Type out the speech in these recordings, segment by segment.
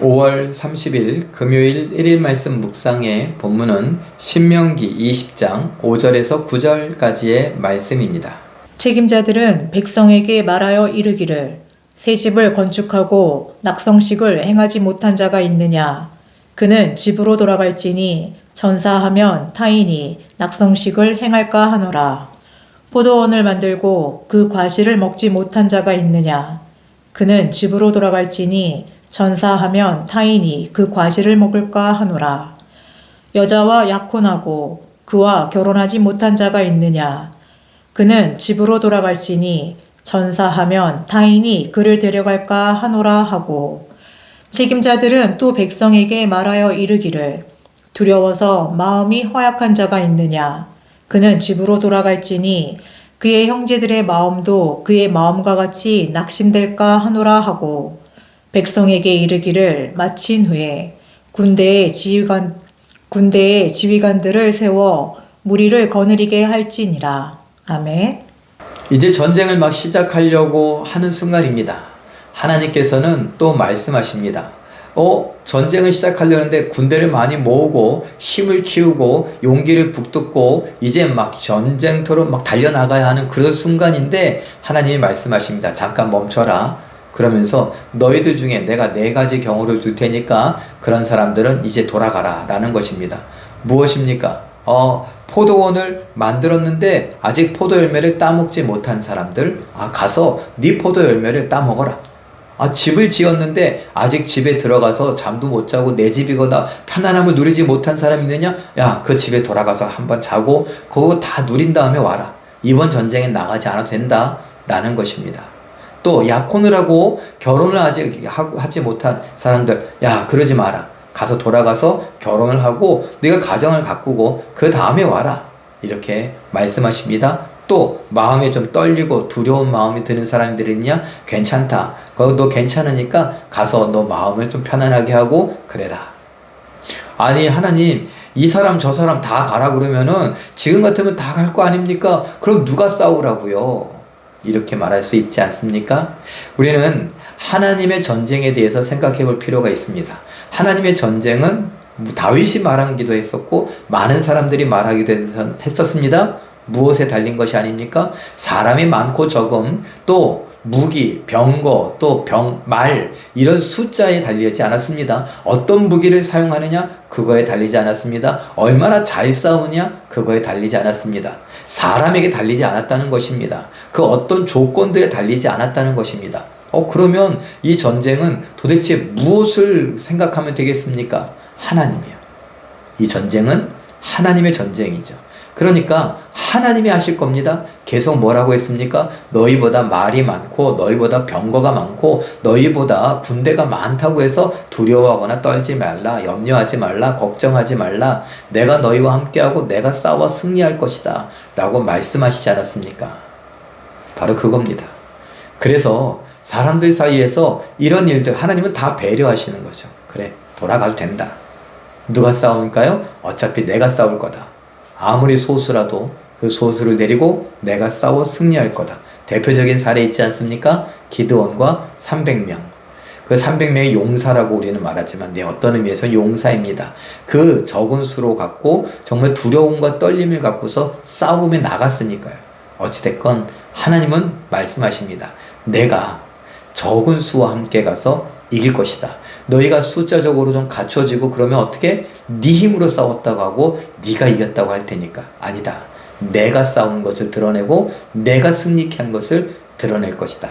5월 30일 금요일 1일 말씀 묵상의 본문은 신명기 20장 5절에서 9절까지의 말씀입니다. 책임자들은 백성에게 말하여 이르기를 새 집을 건축하고 낙성식을 행하지 못한 자가 있느냐? 그는 집으로 돌아갈지니 전사하면 타인이 낙성식을 행할까 하노라. 포도원을 만들고 그 과실을 먹지 못한 자가 있느냐? 그는 집으로 돌아갈지니 전사하면 타인이 그 과실을 먹을까 하노라. 여자와 약혼하고 그와 결혼하지 못한 자가 있느냐? 그는 집으로 돌아갈지니 전사하면 타인이 그를 데려갈까 하노라 하고 책임자들은 또 백성에게 말하여 이르기를 두려워서 마음이 허약한 자가 있느냐? 그는 집으로 돌아갈지니 그의 형제들의 마음도 그의 마음과 같이 낙심될까 하노라 하고 백성에게 이르기를 마친 후에 군대의 지휘관 군대의 지휘관들을 세워 무리를 거느리게 할지니라 아멘. 이제 전쟁을 막 시작하려고 하는 순간입니다. 하나님께서는 또 말씀하십니다. 어, 전쟁을 시작하려는데 군대를 많이 모으고 힘을 키우고 용기를 북돋고 이제 막 전쟁터로 막 달려나가야 하는 그런 순간인데 하나님이 말씀하십니다. 잠깐 멈춰라. 그러면서 너희들 중에 내가 네 가지 경우를 줄 테니까 그런 사람들은 이제 돌아가라. 라는 것입니다. 무엇입니까? 어, 포도원을 만들었는데 아직 포도 열매를 따먹지 못한 사람들, 아, 가서 네 포도 열매를 따먹어라. 아, 집을 지었는데 아직 집에 들어가서 잠도 못 자고 내 집이거나 편안함을 누리지 못한 사람이 있느냐? 야, 그 집에 돌아가서 한번 자고 그거 다 누린 다음에 와라. 이번 전쟁에 나가지 않아도 된다. 라는 것입니다. 또 약혼을 하고 결혼을 아직 하지 못한 사람들, 야, 그러지 마라. 가서 돌아가서 결혼을 하고 네가 가정을 가꾸고 그 다음에 와라. 이렇게 말씀하십니다. 또 마음에 좀 떨리고 두려운 마음이 드는 사람들이 있냐? 괜찮다. 너 괜찮으니까 가서 너 마음을 좀 편안하게 하고 그래라. 아니 하나님 이 사람 저 사람 다 가라 그러면은 지금 같으면 다 갈 거 아닙니까? 그럼 누가 싸우라고요? 이렇게 말할 수 있지 않습니까? 우리는 하나님의 전쟁에 대해서 생각해 볼 필요가 있습니다. 하나님의 전쟁은 다윗이 말하기도 했었고 많은 사람들이 말하기도 했었습니다. 무엇에 달린 것이 아닙니까? 사람이 많고 적음, 또 무기, 병거, 또 병, 말, 이런 숫자에 달리지 않았습니다. 어떤 무기를 사용하느냐? 그거에 달리지 않았습니다. 얼마나 잘 싸우냐? 그거에 달리지 않았습니다. 사람에게 달리지 않았다는 것입니다. 그 어떤 조건들에 달리지 않았다는 것입니다. 어, 그러면 이 전쟁은 도대체 무엇을 생각하면 되겠습니까? 하나님이요. 이 전쟁은 하나님의 전쟁이죠. 그러니까 하나님이 하실 겁니다. 계속 뭐라고 했습니까? 너희보다 말이 많고 너희보다 병거가 많고 너희보다 군대가 많다고 해서 두려워하거나 떨지 말라. 염려하지 말라. 걱정하지 말라. 내가 너희와 함께하고 내가 싸워 승리할 것이다. 라고 말씀하시지 않았습니까? 바로 그겁니다. 그래서 사람들 사이에서 이런 일들 하나님은 다 배려하시는 거죠. 그래 돌아가도 된다. 누가 싸울까요? 어차피 내가 싸울 거다. 아무리 소수라도 그 소수를 데리고 내가 싸워 승리할 거다. 대표적인 사례 있지 않습니까? 기드원과 300명. 그 300명의 용사라고 우리는 말하지만 네, 어떤 의미에서 용사입니다. 그 적은 수로 갖고 정말 두려움과 떨림을 갖고서 싸움에 나갔으니까요. 어찌됐건 하나님은 말씀하십니다. 내가 적은 수와 함께 가서 이길 것이다. 너희가 숫자적으로 좀 갖춰지고 그러면 어떻게 네 힘으로 싸웠다고 하고 네가 이겼다고 할 테니까 아니다. 내가 싸운 것을 드러내고 내가 승리케 한 것을 드러낼 것이다.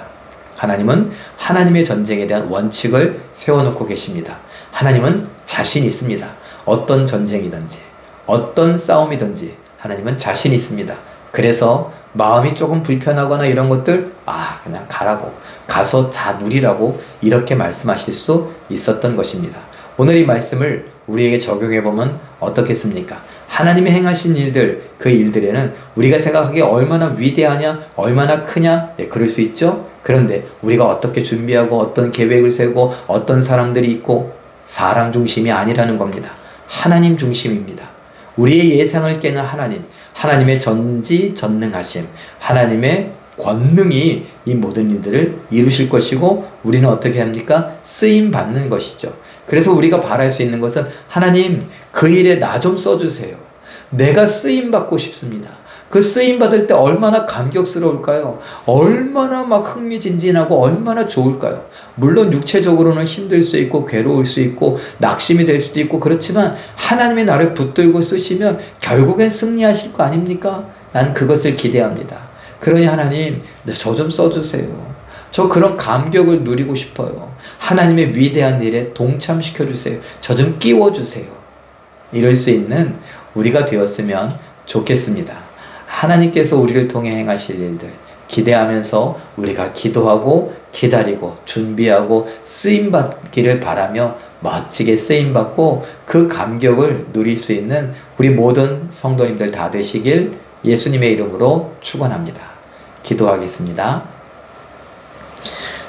하나님은 하나님의 전쟁에 대한 원칙을 세워놓고 계십니다. 하나님은 자신 있습니다. 어떤 전쟁이든지 어떤 싸움이든지 하나님은 자신 있습니다. 그래서 마음이 조금 불편하거나 이런 것들 아 그냥 가라고 가서 자 누리라고 이렇게 말씀하실 수 있었던 것입니다. 오늘 이 말씀을 우리에게 적용해 보면 어떻겠습니까? 하나님이 행하신 일들 그 일들에는 우리가 생각하기에 얼마나 위대하냐 얼마나 크냐 예, 그럴 수 있죠. 그런데 우리가 어떻게 준비하고 어떤 계획을 세고 어떤 사람들이 있고 사람 중심이 아니라는 겁니다. 하나님 중심입니다. 우리의 예상을 깨는 하나님, 하나님의 전지 전능하심, 하나님의 권능이 이 모든 일들을 이루실 것이고 우리는 어떻게 합니까? 쓰임 받는 것이죠. 그래서 우리가 바랄 수 있는 것은 하나님 그 일에 나 좀 써주세요. 내가 쓰임 받고 싶습니다. 그 쓰임 받을 때 얼마나 감격스러울까요? 얼마나 막 흥미진진하고 얼마나 좋을까요? 물론 육체적으로는 힘들 수 있고 괴로울 수 있고 낙심이 될 수도 있고 그렇지만 하나님이 나를 붙들고 쓰시면 결국엔 승리하실 거 아닙니까? 나는 그것을 기대합니다. 그러니 하나님, 저 좀 써주세요. 저 그런 감격을 누리고 싶어요. 하나님의 위대한 일에 동참시켜 주세요. 저 좀 끼워 주세요. 이럴 수 있는 우리가 되었으면 좋겠습니다. 하나님께서 우리를 통해 행하실 일들 기대하면서 우리가 기도하고 기다리고 준비하고 쓰임 받기를 바라며 멋지게 쓰임 받고 그 감격을 누릴 수 있는 우리 모든 성도님들 다 되시길 예수님의 이름으로 축원합니다. 기도하겠습니다.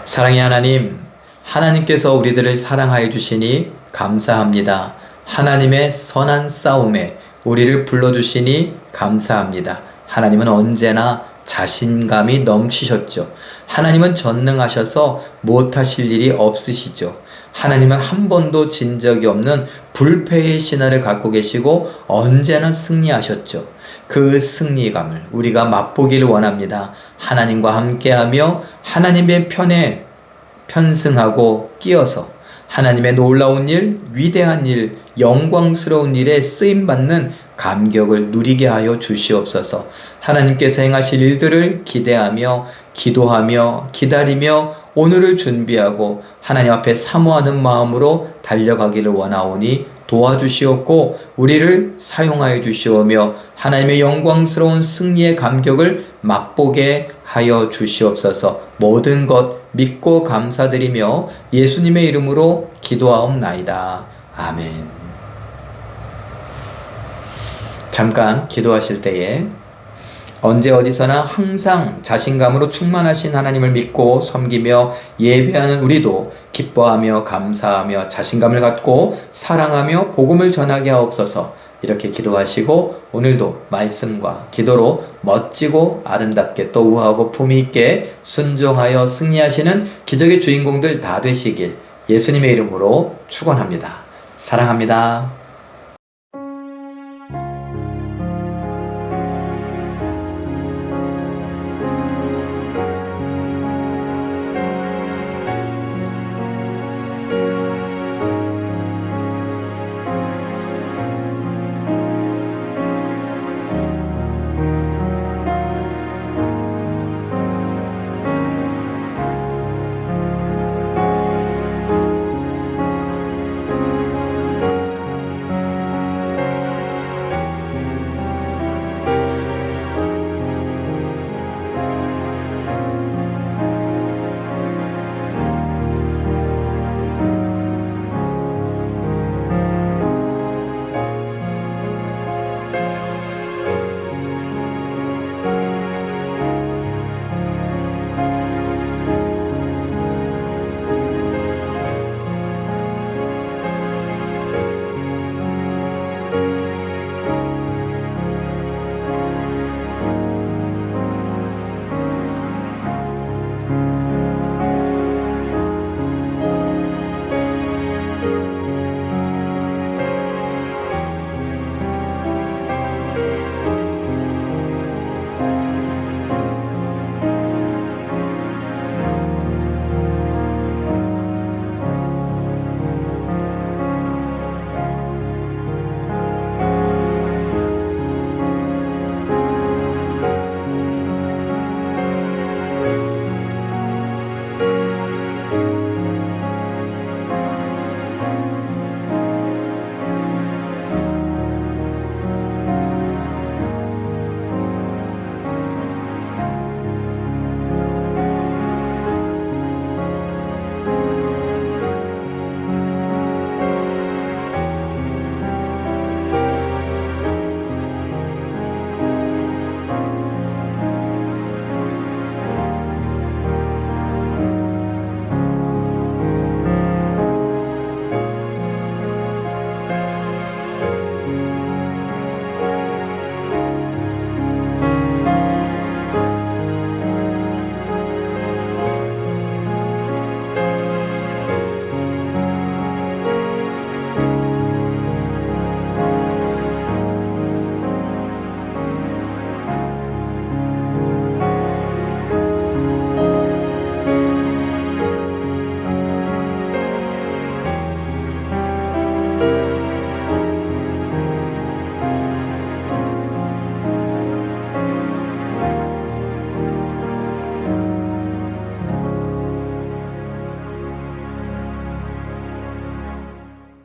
사랑의 하나님, 하나님께서 우리들을 사랑하여 주시니 감사합니다. 하나님의 선한 싸움에 우리를 불러 주시니 감사합니다. 하나님은 언제나 자신감이 넘치셨죠. 하나님은 전능하셔서 못하실 일이 없으시죠. 하나님은 한 번도 진 적이 없는 불패의 신화를 갖고 계시고 언제나 승리하셨죠. 그 승리감을 우리가 맛보기를 원합니다. 하나님과 함께하며 하나님의 편에 편승하고 끼어서 하나님의 놀라운 일, 위대한 일, 영광스러운 일에 쓰임 받는 감격을 누리게 하여 주시옵소서. 하나님께서 행하실 일들을 기대하며 기도하며 기다리며 오늘을 준비하고 하나님 앞에 사모하는 마음으로 달려가기를 원하오니 도와주시옵고 우리를 사용하여 주시오며 하나님의 영광스러운 승리의 감격을 맛보게 하여 주시옵소서 모든 것 믿고 감사드리며 예수님의 이름으로 기도하옵나이다. 아멘. 잠깐 기도하실 때에 언제 어디서나 항상 자신감으로 충만하신 하나님을 믿고 섬기며 예배하는 우리도 기뻐하며 감사하며 자신감을 갖고 사랑하며 복음을 전하게 하옵소서 이렇게 기도하시고 오늘도 말씀과 기도로 멋지고 아름답게 또 우아하고 품위 있게 순종하여 승리하시는 기적의 주인공들 다 되시길 예수님의 이름으로 축원합니다. 사랑합니다.